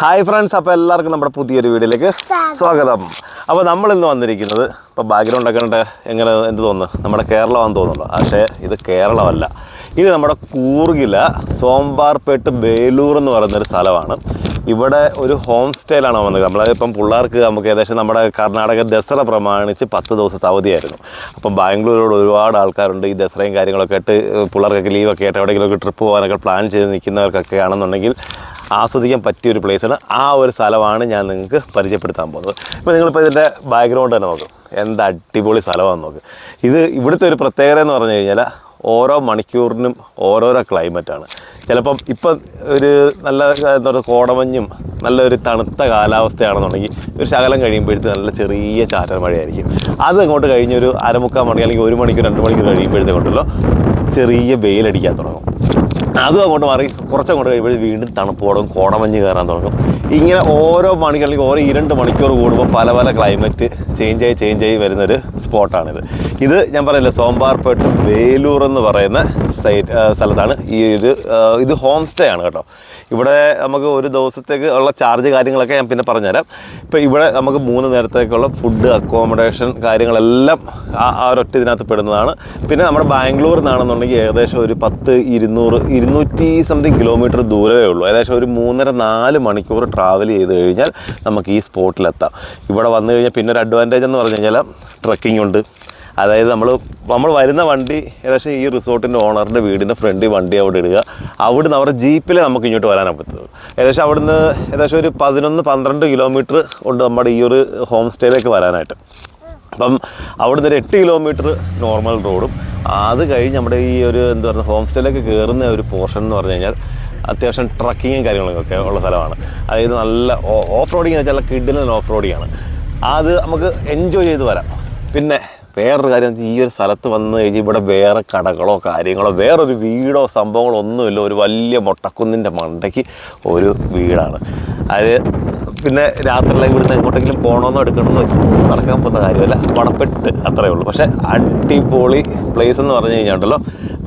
Hi friends അപ്പോൾ എല്ലാവർക്കും നമ്മുടെ പുതിയൊരു വീഡിയോയിലേക്ക് സ്വാഗതം. അപ്പോൾ നമ്മൾ ഇന്ന് വന്നിരിക്കുന്നത് ഇപ്പോൾ ബാക്ക്ഗ്രൗണ്ട് ഒക്കെ ഉണ്ട് എങ്ങനെ എന്ത് തോന്നുന്നു? നമ്മുടെ കേരളമാണെന്ന് തോന്നുന്നു. പക്ഷേ ഇത് കേരളമല്ല. ഇത് നമ്മുടെ കൂർഗില സോംബാർപേട്ട് ബേലൂർ എന്ന് പറയുന്നൊരു സ്ഥലമാണ്. ഇവിടെ ഒരു ഹോം സ്റ്റേയിലാണ് വന്നത്. നമ്മളിപ്പം പിള്ളേർക്ക് നമുക്ക് ഏകദേശം നമ്മുടെ കർണാടക ദസറ പ്രമാണിച്ച് പത്ത് ദിവസത്തെ അവധിയായിരുന്നു. അപ്പം ബാംഗ്ലൂരോട് ഒരുപാട് ആൾക്കാരുണ്ട്. ഈ ദസറയും കാര്യങ്ങളൊക്കെ ആയിട്ട് പിള്ളേർക്കൊക്കെ ലീവൊക്കെ ആയിട്ട് എവിടെയെങ്കിലുമൊക്കെ ട്രിപ്പ് പോകാനൊക്കെ പ്ലാൻ ചെയ്ത് നിൽക്കുന്നവർക്കൊക്കെ ആണെന്നുണ്ടെങ്കിൽ ആസ്വദിക്കാൻ പറ്റിയ ഒരു പ്ലേസാണ് ആ ഒരു സ്ഥലമാണ് ഞാൻ നിങ്ങൾക്ക് പരിചയപ്പെടുത്താൻ പോകുന്നത്. ഇപ്പോൾ നിങ്ങളിപ്പോൾ ഇതിന്റെ ബാക്ക്ഗ്രൗണ്ട് തന്നെ നോക്കും. എന്ത് അടിപൊളി സ്ഥലമാണെന്ന് നോക്ക്. ഇത് ഇവിടുത്തെ ഒരു പ്രത്യേകത എന്ന് പറഞ്ഞു കഴിഞ്ഞാൽ ഓരോ മണിക്കൂറിനും ഓരോരോ ക്ലൈമറ്റാണ് ചിലപ്പം ഇപ്പം ഒരു നല്ല എന്താ പറയുക കോടമഞ്ഞും നല്ലൊരു തണുത്ത കാലാവസ്ഥയാണെന്നുണ്ടെങ്കിൽ ഒരു ശകലം കഴിയുമ്പോഴത്തേക്ക് നല്ല ചെറിയ ചാറ്റൽ മഴയായിരിക്കും. അത് അങ്ങോട്ട് കഴിഞ്ഞൊരു അരമുക്കാൽ മണി അല്ലെങ്കിൽ ഒരു മണിക്കൂർ രണ്ട് മണിക്കൂർ കഴിയുമ്പോഴത്തേക്കുണ്ടല്ലോ ചെറിയ വെയിലടിക്കാൻ തുടങ്ങും. അതും അങ്ങോട്ട് മാറി. കുറച്ചങ്ങോട്ട് കഴിയുമ്പോൾ വീണ്ടും തണുപ്പ് തുടങ്ങും കോടമഞ്ഞ് കയറാൻ തുടങ്ങും. ഇങ്ങനെ ഓരോ മണിക്കൂർ അല്ലെങ്കിൽ ഓരോ ഇരണ്ട് മണിക്കൂർ കൂടുമ്പോൾ പല പല ക്ലൈമറ്റ് ചേഞ്ച് ആയി ചേഞ്ച് ആയി വരുന്നൊരു സ്പോട്ടാണിത്. ഇത് ഞാൻ പറയില്ല സോംബാർപേട്ട് വേലൂർ എന്ന് പറയുന്ന സൈറ്റ് സ്ഥലത്താണ് ഈ ഒരു ഇത് ഹോം സ്റ്റേ ആണ് കേട്ടോ. ഇവിടെ നമുക്ക് ഒരു ദിവസത്തേക്ക് ഉള്ള ചാർജ് കാര്യങ്ങളൊക്കെ ഞാൻ പിന്നെ പറഞ്ഞുതരാം. ഇപ്പോൾ ഇവിടെ നമുക്ക് മൂന്ന് നേരത്തേക്കുള്ള ഫുഡ് അക്കോമഡേഷൻ കാര്യങ്ങളെല്ലാം ആ ഒരൊറ്റ ഇതിനകത്ത് പെടുന്നതാണ്. പിന്നെ നമ്മുടെ ബാംഗ്ലൂർ നിന്നാണെന്നുണ്ടെങ്കിൽ ഏകദേശം ഒരു പത്ത് ഇരുന്നൂറ് ഇരുന്നൂറ് ഇരുന്നൂറ്റി സംതിങ് കിലോമീറ്റർ ദൂരമേ ഉള്ളൂ. ഏകദേശം ഒരു മൂന്നര നാല് മണിക്കൂർ ട്രാവൽ ചെയ്ത് കഴിഞ്ഞാൽ നമുക്ക് ഈ സ്പോട്ടിലെത്താം ഇവിടെ വന്നു കഴിഞ്ഞാൽ പിന്നെ ഒരു അഡ്വാന്റേജ് എന്ന് പറഞ്ഞു കഴിഞ്ഞാൽ ട്രക്കിംഗ് ഉണ്ട്. അതായത് നമ്മൾ നമ്മൾ വരുന്ന വണ്ടി ഏകദേശം ഈ റിസോർട്ടിന്റെ ഓണറിന്റെ വീടിന്റെ ഫ്രണ്ടിൽ വണ്ടി അവിടെ ഇടുക. അവിടുന്ന് അവരുടെ ജീപ്പിൽ നമുക്ക് ഇങ്ങോട്ട് വരാനാണ് പറ്റുന്നത്. ഏകദേശം അവിടുന്ന് ഏകദേശം ഒരു പതിനൊന്ന് പന്ത്രണ്ട് കിലോമീറ്റർ ഉണ്ട് നമ്മുടെ ഈ ഒരു ഹോം സ്റ്റേയിലേക്ക് വരാനായിട്ട്. അപ്പം അവിടുന്ന് ഒരു എട്ട് കിലോമീറ്റർ നോർമൽ റോഡും അത് കഴിഞ്ഞ് നമ്മുടെ ഈ ഒരു എന്താ പറയുക ഹോം സ്റ്റേയിലേക്ക് കയറുന്ന ഒരു പോർഷൻ എന്ന് പറഞ്ഞു കഴിഞ്ഞാൽ അത്യാവശ്യം ട്രക്കിങ്ങും കാര്യങ്ങളൊക്കെ ഉള്ള സ്ഥലമാണ്. അതായത് നല്ല ഓഫ് റോഡിങ് എന്ന് വെച്ചാൽ കിഡിലും ഓഫ് റോഡിങ് ആണ്. അത് നമുക്ക് എൻജോയ് ചെയ്ത് വരാം. പിന്നെ വേറൊരു കാര്യം ഈ ഒരു സ്ഥലത്ത് വന്നു കഴിഞ്ഞ് ഇവിടെ വേറെ കടകളോ കാര്യങ്ങളോ വേറൊരു വീടോ സംഭവങ്ങളോ ഒന്നുമില്ല. ഒരു വലിയ മൊട്ടക്കുന്നിന്റെ മണ്ടയ്ക്ക് ഒരു വീടാണ്. അതായത് പിന്നെ രാത്രിയിലെ ഇവിടുന്ന് എങ്ങോട്ടെങ്കിലും പോകണമെന്നോ എടുക്കണമെന്നോ നടക്കാൻ പോകുന്ന കാര്യമല്ല. വടപ്പെട്ട് അത്രയേ ഉള്ളൂ. പക്ഷേ അടിപൊളി പ്ലേസ് എന്ന് പറഞ്ഞു കഴിഞ്ഞാൽ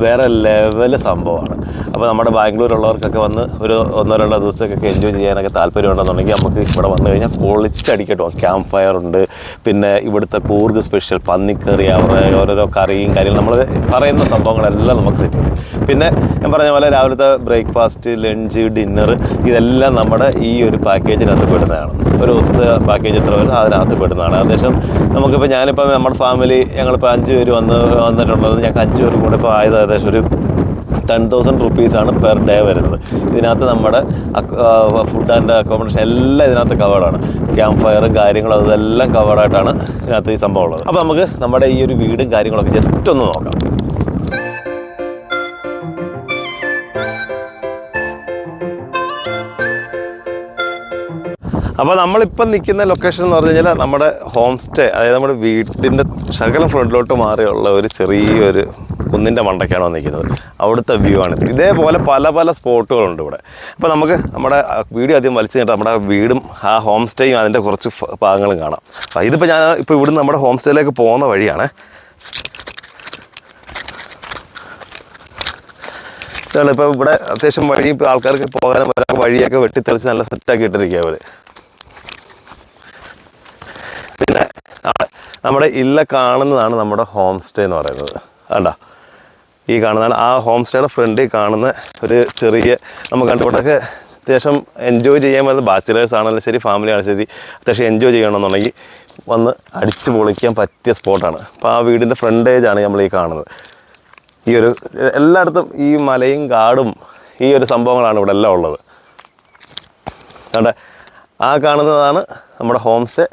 വേറെ ലെവൽ സംഭവമാണ്. അപ്പോൾ നമ്മുടെ ബാംഗ്ലൂർ ഉള്ളവർക്കൊക്കെ വന്ന് ഒരു ഒന്നോ രണ്ടോ ദിവസത്തേക്കൊക്കെ എൻജോയ് ചെയ്യാനൊക്കെ താല്പര്യമുണ്ടെന്നുണ്ടെങ്കിൽ നമുക്ക് ഇവിടെ വന്നു കഴിഞ്ഞാൽ പൊളിച്ചടിക്കട്ടോ. ക്യാമ്പ് ഫയർ ഉണ്ട്. പിന്നെ ഇവിടുത്തെ കൂർഗ് സ്പെഷ്യൽ പന്നിക്കറി അവരുടെ ഓരോരോ കറിയും കാര്യങ്ങളും. നമ്മൾ പറയുന്ന സംഭവങ്ങളെല്ലാം നമുക്ക് സെറ്റ് ചെയ്യും. പിന്നെ ഞാൻ പറഞ്ഞ പോലെ രാവിലത്തെ ബ്രേക്ക്ഫാസ്റ്റ് ലഞ്ച് ഡിന്നർ ഇതെല്ലാം നമ്മുടെ ഈ ഒരു പാക്കേജിനകത്ത് പെടുന്നതാണ്. ഒരു ദിവസത്തെ പാക്കേജ് എത്ര വരും അതിനകത്ത് പെടുന്നതാണ്. ഏകദേശം നമുക്കിപ്പോൾ ഞാനിപ്പോൾ നമ്മുടെ ഫാമിലി ഞങ്ങളിപ്പോൾ അഞ്ച് പേര് വന്ന് വന്നിട്ടുള്ളത് ഞങ്ങൾക്ക് അഞ്ച് പേർ കൂടെ ഇപ്പോൾ ആയത് ഏകദേശം ഒരു ടെൻ തൗസൻഡ് റുപ്പീസാണ് പെർ ഡേ വരുന്നത്. ഇതിനകത്ത് നമ്മുടെ ഫുഡ് ആൻഡ് അക്കോമഡേഷൻ എല്ലാം ഇതിനകത്ത് കവേർഡാണ് ക്യാമ്പ് ഫയറും കാര്യങ്ങളും അതെല്ലാം കവേർഡായിട്ടാണ് ഇതിനകത്ത് ഈ സംഭവം ഉള്ളത്. അപ്പോൾ നമുക്ക് നമ്മുടെ ഈ ഒരു വീടും കാര്യങ്ങളൊക്കെ ജസ്റ്റ് ഒന്ന് നോക്കാം. അപ്പോൾ നമ്മളിപ്പം നിൽക്കുന്ന ലൊക്കേഷൻ എന്ന് പറഞ്ഞു കഴിഞ്ഞാൽ നമ്മുടെ ഹോം സ്റ്റേ അതായത് നമ്മുടെ വീട്ടിന്റെ ശകലം ഫ്രണ്ടിലോട്ട് മാറിയുള്ള ഒരു ചെറിയൊരു കുന്നിന്റെ മണ്ടയ്ക്കാണ് വന്നിരിക്കുന്നത്. അവിടുത്തെ വ്യൂ ആണ്. ഇതേപോലെ പല പല സ്പോട്ടുകളുണ്ട് ഇവിടെ. അപ്പോൾ നമുക്ക് നമ്മുടെ വീഡിയോ ആദ്യം വലിച്ചു കഴിഞ്ഞാൽ നമ്മുടെ വീടും ആ ഹോം സ്റ്റേയും അതിന്റെ കുറച്ച് ഭാഗങ്ങളും കാണാം. അപ്പോൾ ഇതിപ്പോൾ ഞാൻ ഇപ്പോൾ ഇവിടുന്ന് നമ്മുടെ ഹോം സ്റ്റേയിലേക്ക് പോകുന്ന വഴിയാണ്. ഇതാണ് ഇപ്പോൾ ഇവിടെ അത്യാവശ്യം വഴി ആൾക്കാർക്ക് പോകാനും വരാൻ വഴിയൊക്കെ വെട്ടിത്തെളിച്ച് നല്ല സെറ്റാക്കി ഇട്ടിരിക്കുക അവർ പിന്നെ ആ- നമ്മുടെ ഇല്ല കാണുന്നതാണ് നമ്മുടെ ഹോം സ്റ്റേ എന്ന് പറയുന്നത്. കണ്ടോ? ഈ കാണുന്നതാണ് ആ ഹോം സ്റ്റേയുടെ ഫ്രണ്ടിൽ കാണുന്ന ഒരു ചെറിയ നമുക്ക് കണ്ടുകൊണ്ടൊക്കെ അത്യാവശ്യം എൻജോയ് ചെയ്യാൻ പറ്റുന്ന ബാച്ചിലേഴ്സ് ആണെങ്കിലും ശരി ഫാമിലി ആണെങ്കിലും ശരി അത്യാവശ്യം എൻജോയ് ചെയ്യണമെന്നുണ്ടെങ്കിൽ വന്ന് അടിച്ചു പൊളിക്കാൻ പറ്റിയ സ്പോട്ടാണ് അപ്പോൾ ആ വീടിന്റെ ഫ്രണ്ടേജാണ് നമ്മൾ ഈ കാണുന്നത്. ഈ ഒരു എല്ലായിടത്തും ഈ മലയും കാടും ഈ ഒരു സംഭവങ്ങളാണ് ഇവിടെ എല്ലാം ഉള്ളത്. കണ്ട? ആ കാണുന്നതാണ് നമ്മുടെ ഹോം സ്റ്റേ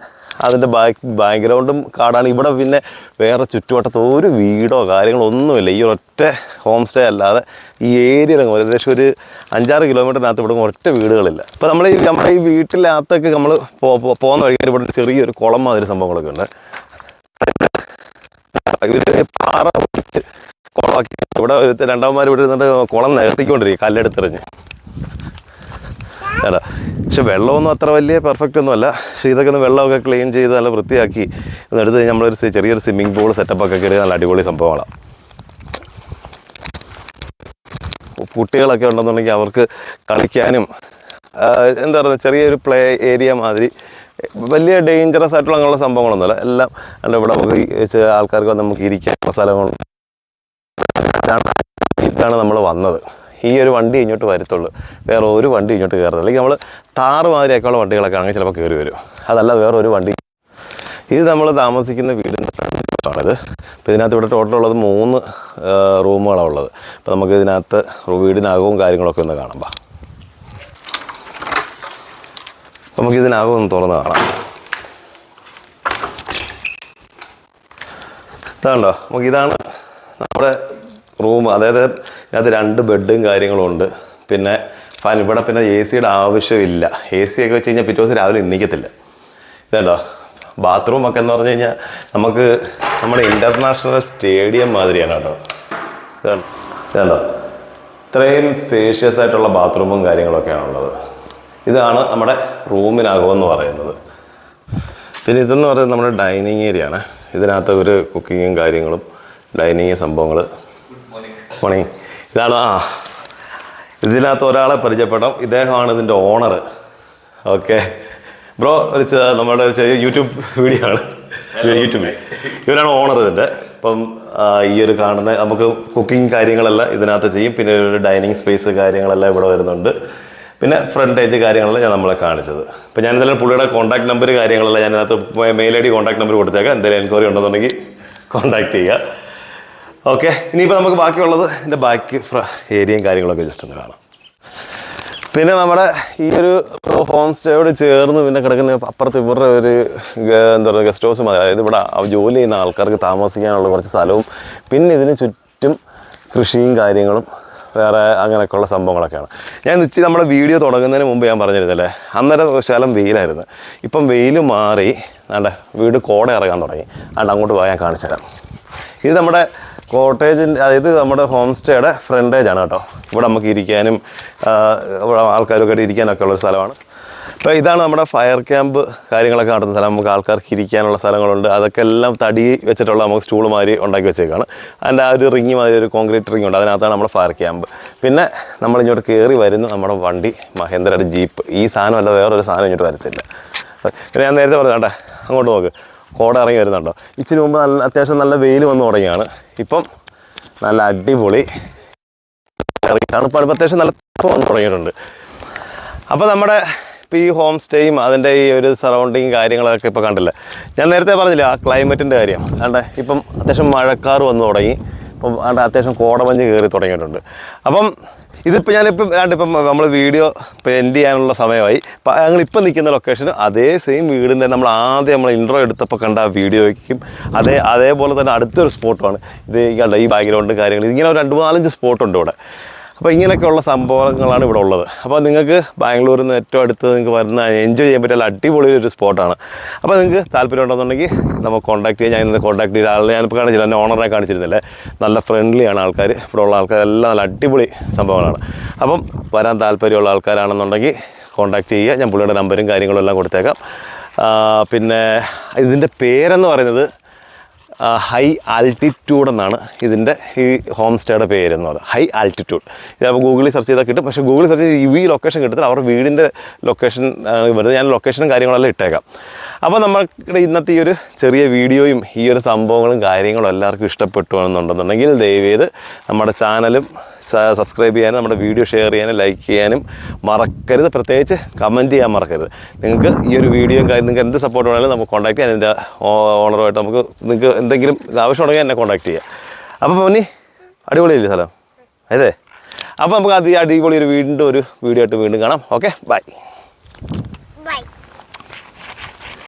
അതിന്റെ ബാക്ക് ബാക്ക്ഗ്രൗണ്ടും കാടാണ്. ഇവിടെ പിന്നെ വേറെ ചുറ്റുവട്ടത്ത് ഒരു വീടോ കാര്യങ്ങളോ ഒന്നുമില്ല. ഈ ഒറ്റ ഹോം സ്റ്റേ അല്ലാതെ ഈ ഏരിയയിൽ ഏകദേശം ഒരു അഞ്ചാറ് കിലോമീറ്ററിനകത്ത് ഇവിടെ ഒറ്റ വീടുകളില്ല. അപ്പോൾ നമ്മൾ ഈ നമ്മുടെ ഈ വീട്ടിനകത്തൊക്കെ നമ്മൾ പോകുന്ന വഴിക്ക് ഇവിടെ ചെറിയൊരു കുളം മാതിരി സംഭവങ്ങളൊക്കെ ഉണ്ട്. ഇവർ പാറ പൊടിച്ച് കുളമാക്കി. ഇവിടെ ഒരു രണ്ടാമന്മാർ ഇവിടെ ഇരുന്നിട്ട് കുളം നികത്തിക്കൊണ്ടിരിക്കും കല്ലെടുത്തെറിഞ്ഞ്. അല്ല പക്ഷെ വെള്ളമൊന്നും അത്ര വലിയ പെർഫെക്റ്റ് ഒന്നുമല്ല പക്ഷെ ഇതൊക്കെ ഒന്ന് വെള്ളമൊക്കെ ക്ലീൻ ചെയ്ത് നല്ല വൃത്തിയാക്കി ഒന്ന് എടുത്ത് കഴിഞ്ഞാൽ നമ്മളൊരു ചെറിയൊരു സ്വിമ്മിംഗ് പൂൾ സെറ്റപ്പൊക്കെ കിട്ടി നല്ല അടിപൊളി സംഭവമാണ്. കുട്ടികളൊക്കെ ഉണ്ടെന്നുണ്ടെങ്കിൽ അവർക്ക് കളിക്കാനും എന്താ പറയുക ചെറിയൊരു പ്ലേ ഏരിയ മാതിരി വലിയ ഡേഞ്ചറസ് ആയിട്ടുള്ള അങ്ങനെയുള്ള സംഭവങ്ങളൊന്നുമല്ല എല്ലാം അല്ല ഇവിടെ നമുക്ക് ആൾക്കാർക്ക് നമുക്ക് ഇരിക്കാനുള്ള സ്ഥലങ്ങളുണ്ട് ാണ് നമ്മൾ വന്നത്. ഈ ഒരു വണ്ടി ഇങ്ങോട്ട് വരത്തുള്ളൂ. വേറെ ഒരു വണ്ടി ഇങ്ങോട്ട് കയറത്തില്ല. അല്ലെങ്കിൽ നമ്മൾ താറ് മാതിരിയൊക്കെയുള്ള വണ്ടികളൊക്കെ ആണെങ്കിൽ ചിലപ്പോൾ കയറി വരും. അതല്ല വേറെ ഒരു വണ്ടി ഇത് നമ്മൾ താമസിക്കുന്ന വീടിന്റെ ഫ്രണ്ടാണിത് അപ്പോൾ ഇതിനകത്ത് ഇവിടെ ടോട്ടൽ ഉള്ളത് മൂന്ന് റൂമുകളാണ് ഉള്ളത്. അപ്പോൾ നമുക്ക് ഇതിനകത്ത് വീടിനകവും കാര്യങ്ങളൊക്കെ ഒന്ന് കാണാം. ബാ നമുക്ക് ഇതിനകം ഒന്ന് തുറന്ന് കാണാം. ഇതാണ്ടോ നമുക്ക് ഇതാണ് നമ്മുടെ റൂം. അതായത് ഇതിനകത്ത് രണ്ട് ബെഡും കാര്യങ്ങളും ഉണ്ട്. പിന്നെ ഫാൻ ഇവിടെ പിന്നെ എ സിയുടെ ആവശ്യമില്ല. എ സി ഒക്കെ വെച്ച് കഴിഞ്ഞാൽ പിറ്റേ ദിവസം രാവിലെ എണ്ണിക്കത്തില്ല ഇതുണ്ടോ? ബാത്റൂം ഒക്കെ എന്ന് പറഞ്ഞു കഴിഞ്ഞാൽ നമുക്ക് നമ്മുടെ ഇന്റർനാഷണൽ സ്റ്റേഡിയം മാതിരിയാണ് കേട്ടോ. ഇതാണ് ഇതുണ്ടോ? ഇത്രയും സ്പേഷ്യസ് ആയിട്ടുള്ള ബാത്റൂമും കാര്യങ്ങളൊക്കെയാണ് ഉള്ളത്. ഇതാണ് നമ്മുടെ റൂമിനകമെന്ന് പറയുന്നത്. പിന്നെ ഇതെന്ന് പറയുന്നത് നമ്മുടെ ഡൈനിങ് ഏരിയ ആണ്. ഇതിനകത്ത് ഒരു കുക്കിങ്ങും കാര്യങ്ങളും ഡൈനിങ് സംഭവങ്ങൾ മോർണിംഗ് ഇതാണ് ആ. ഇതിനകത്ത് ഒരാളെ പരിചയപ്പെടാം ഇദ്ദേഹമാണ് ഇതിന്റെ ഓണർ ഓക്കെ ബ്രോ ഒരു നമ്മുടെ ഒരു ചെറിയ യൂട്യൂബ് വീഡിയോ ആണ്. യൂട്യൂബിൽ ഇവരാണ് ഓണർ ഇതിന്റെ അപ്പം ഈ ഒരു കാണുന്ന നമുക്ക് കുക്കിംഗ് കാര്യങ്ങളെല്ലാം ഇതിനകത്ത് ചെയ്യും. പിന്നെ ഒരു ഡൈനിങ് സ്പേസ് കാര്യങ്ങളെല്ലാം ഇവിടെ വരുന്നുണ്ട്. പിന്നെ ഫ്രണ്ടേജ് കാര്യങ്ങളെല്ലാം ഞാൻ നമ്മളെ കാണിച്ചത്. അപ്പോൾ ഞാൻ എന്തായാലും പുള്ളിയുടെ കോൺടാക്ട് നമ്പർ കാര്യങ്ങളെല്ലാം ഞാൻ അതിനകത്ത് mail I D contact number കൊടുത്തേക്കാം. എന്തെങ്കിലും എൻക്വയറി ഉണ്ടെന്നുണ്ടെങ്കിൽ കോൺടാക്ട് ചെയ്യുക ഓക്കെ ഇനിയിപ്പോൾ നമുക്ക് ബാക്കിയുള്ളത് എന്റെ ബാക്കി ഏരിയയും കാര്യങ്ങളൊക്കെ ജസ്റ്റ് ഒന്ന് കാണാം. പിന്നെ നമ്മുടെ ഈ ഒരു ഹോം സ്റ്റേയോട് ചേർന്ന് പിന്നെ കിടക്കുന്ന അപ്പുറത്ത് ഇവരുടെ ഒരു എന്താ പറയുക ഗസ്റ്റ് ഹൗസ് അതായത് ഇവിടെ ജോലി ചെയ്യുന്ന ആൾക്കാർക്ക് താമസിക്കാനുള്ള കുറച്ച് സ്ഥലവും പിന്നെ ഇതിന് ചുറ്റും കൃഷിയും കാര്യങ്ങളും വേറെ അങ്ങനെയൊക്കെയുള്ള സംഭവങ്ങളൊക്കെയാണ്. ഞാൻ ഉച്ച നമ്മുടെ വീഡിയോ തുടങ്ങുന്നതിന് മുമ്പ് ഞാൻ പറഞ്ഞിരുന്നല്ലേ അന്നേരം ശകലം വെയിലായിരുന്നു. ഇപ്പം വെയിൽ മാറി നമ്മുടെ വീട് കോട ഇറങ്ങാൻ തുടങ്ങി. അതുകൊണ്ട് അങ്ങോട്ട് പോയാൽ ഞാൻ കാണിച്ചു തരാം ഇത് നമ്മുടെ കോട്ടേജിന്റെ അതായത് നമ്മുടെ ഹോം സ്റ്റേയുടെ ഫ്രണ്ടേജ് ആണ് കേട്ടോ. ഇവിടെ നമുക്ക് ഇരിക്കാനും ഇവിടെ ആൾക്കാരൊക്കെ ഇരിക്കാനൊക്കെ ഉള്ളൊരു സ്ഥലമാണ്. അപ്പോൾ ഇതാണ് നമ്മുടെ ഫയർ ക്യാമ്പ് കാര്യങ്ങളൊക്കെ നടത്തുന്ന സ്ഥലം. നമുക്ക് ആൾക്കാർക്ക് ഇരിക്കാനുള്ള സ്ഥലങ്ങളുണ്ട്. അതൊക്കെ എല്ലാം തടി വെച്ചിട്ടുള്ള നമുക്ക് സ്റ്റൂൾ മാതിരി ഉണ്ടാക്കി വെച്ചേക്കാണ്. അതിന്റെ ആ ഒരു റിങ് മാതിരി ഒരു കോൺക്രീറ്റ് റിങ് ഉണ്ട്. അതിനകത്താണ് നമ്മുടെ ഫയർ ക്യാമ്പ്. പിന്നെ നമ്മൾ ഇങ്ങോട്ട് കയറി വരുന്നു നമ്മുടെ വണ്ടി മഹേന്ദ്രയുടെ ജീപ്പ്. ഈ സാധനമല്ല വേറൊരു സാധനം ഇങ്ങോട്ട് വരത്തില്ല. പിന്നെ ഞാൻ നേരത്തെ പറഞ്ഞു കേട്ടെ. അങ്ങോട്ട് നോക്ക്. കോട ഇറങ്ങി വരുന്നുണ്ടോ? ഇച്ചിരി മുമ്പ് നല്ല അത്യാവശ്യം നല്ല വെയിൽ വന്നു തുടങ്ങിയാണ്. ഇപ്പം നല്ല അടിപൊളി തണുപ്പാണ് ഇപ്പം അത്യാവശ്യം നല്ല വന്നു തുടങ്ങിയിട്ടുണ്ട്. അപ്പോൾ നമ്മുടെ ഇപ്പോൾ ഈ ഹോം സ്റ്റേയും അതിന്റെ ഈ ഒരു സറൗണ്ടിങ് കാര്യങ്ങളൊക്കെ ഇപ്പോൾ കണ്ടില്ല? ഞാൻ നേരത്തെ പറഞ്ഞില്ല ആ ക്ലൈമറ്റിന്റെ കാര്യം. ആണ്ടെ ഇപ്പം അത്യാവശ്യം മഴക്കാർ വന്നു തുടങ്ങി. ഇപ്പം ആണ്ടെ അത്യാവശ്യം കോടമഞ്ഞ് കയറി തുടങ്ങിയിട്ടുണ്ട്. അപ്പം ഇതിപ്പോൾ ഞാനിപ്പം ആണ്ട് ഇപ്പം നമ്മൾ വീഡിയോ ഇപ്പോൾ എൻഡ് ചെയ്യാനുള്ള സമയമായി. അപ്പം ഞങ്ങളിപ്പം നിൽക്കുന്ന ലൊക്കേഷൻ അതേ സെയിം വീടിന്റെ നമ്മൾ ആദ്യം നമ്മൾ ഇൻട്രോ എടുത്തപ്പോൾ കണ്ട വീഡിയോയ്ക്കും അതേ അതേപോലെ തന്നെ അടുത്തൊരു സ്പോട്ടുമാണ് ഇത് ഈ ബാക്ക്ഗ്രൗണ്ട് കാര്യങ്ങൾ ഇങ്ങനെ ഒരു രണ്ട് മൂന്നാലഞ്ച് സ്പോട്ടുണ്ട് ഇവിടെ. അപ്പോൾ ഇങ്ങനെയൊക്കെയുള്ള സംഭവങ്ങളാണ് ഇവിടെ ഉള്ളത്. അപ്പോൾ നിങ്ങൾക്ക് ബാംഗ്ലൂരിൽ നിന്ന് ഏറ്റവും അടുത്ത് നിങ്ങൾക്ക് വരുന്ന എൻജോയ് ചെയ്യാൻ പറ്റിയ അടിപൊളി ഒരു സ്പോട്ടാണ്. അപ്പോൾ നിങ്ങൾക്ക് താല്പര്യം ഉണ്ടെന്നുണ്ടെങ്കിൽ നമുക്ക് കോൺടാക്ട് ചെയ്യാം. ഞാൻ ഇന്ന് കോൺടാക്ട് ചെയ്ത ആളെ ഞാനിപ്പോൾ കാണിച്ചില്ല എന്റെ ഓണറെ കാണിച്ചിരുന്നില്ലേ. നല്ല ഫ്രണ്ട്ലിയാണ് ആൾക്കാർ ഇവിടെ ഉള്ള ആൾക്കാരെല്ലാം നല്ല അടിപൊളി സംഭവങ്ങളാണ്. അപ്പം വരാൻ താല്പര്യമുള്ള ആൾക്കാരാണെന്നുണ്ടെങ്കിൽ കോൺടാക്ട് ചെയ്യുക. ഞാൻ പുള്ളിയുടെ നമ്പരും കാര്യങ്ങളും എല്ലാം കൊടുത്തേക്കാം. പിന്നെ ഇതിന്റെ പേരെന്ന് പറയുന്നത് ഹൈ ആൾട്ടിറ്റ്യൂഡ് എന്നാണ് ഇതിന്റെ ഈ ഹോം സ്റ്റേയുടെ പേര് എന്ന് പറയുന്നത് ഹൈ ആൾട്ടിറ്റ്യൂഡ് ഇതിപ്പോൾ ഗൂഗിളിൽ സെർച്ച് ചെയ്താൽ കിട്ടും. പക്ഷേ ഗൂഗിളിൽ സെർച്ച് ചെയ്ത് ഈ ലൊക്കേഷൻ കിട്ടത്തില്ല. അവരുടെ വീടിന്റെ ലൊക്കേഷൻ വരുന്നത് ഞാൻ ലൊക്കേഷനും കാര്യങ്ങളെല്ലാം ഇട്ടേക്കാം. അപ്പോൾ നമ്മുടെ ഇന്നത്തെ ഈ ഒരു ചെറിയ വീഡിയോയും ഈ ഒരു സംഭവങ്ങളും കാര്യങ്ങളും എല്ലാവർക്കും ഇഷ്ടപ്പെട്ടു എന്നുണ്ടെന്നുണ്ടെങ്കിൽ ദയവേത് നമ്മുടെ ചാനലും സബ്സ്ക്രൈബ് ചെയ്യാനും നമ്മുടെ വീഡിയോ ഷെയർ ചെയ്യാനും ലൈക്ക് ചെയ്യാനും മറക്കരുത്. പ്രത്യേകിച്ച് കമന്റ് ചെയ്യാൻ മറക്കരുത്. നിങ്ങൾക്ക് ഈ ഒരു വീഡിയോയും കാര്യം നിങ്ങൾക്ക് എന്ത് സപ്പോർട്ട് വേണമെങ്കിലും നമുക്ക് കോൺടാക്ട് ചെയ്യാൻ എന്റെ ഓണറുമായിട്ട് നമുക്ക് നിങ്ങൾക്ക് എന്തെങ്കിലും ആവശ്യം ഉണ്ടെങ്കിൽ എന്നെ കോൺടാക്ട് ചെയ്യാം. അപ്പോൾ പൊന്നി അടിപൊളിയല്ലേ സ്ഥലം? അതെ. അപ്പോൾ നമുക്ക് അത് അടിപൊളി ഒരു വീണ്ടും ഒരു വീഡിയോ ആയിട്ട് വീണ്ടും കാണാം. Okay bye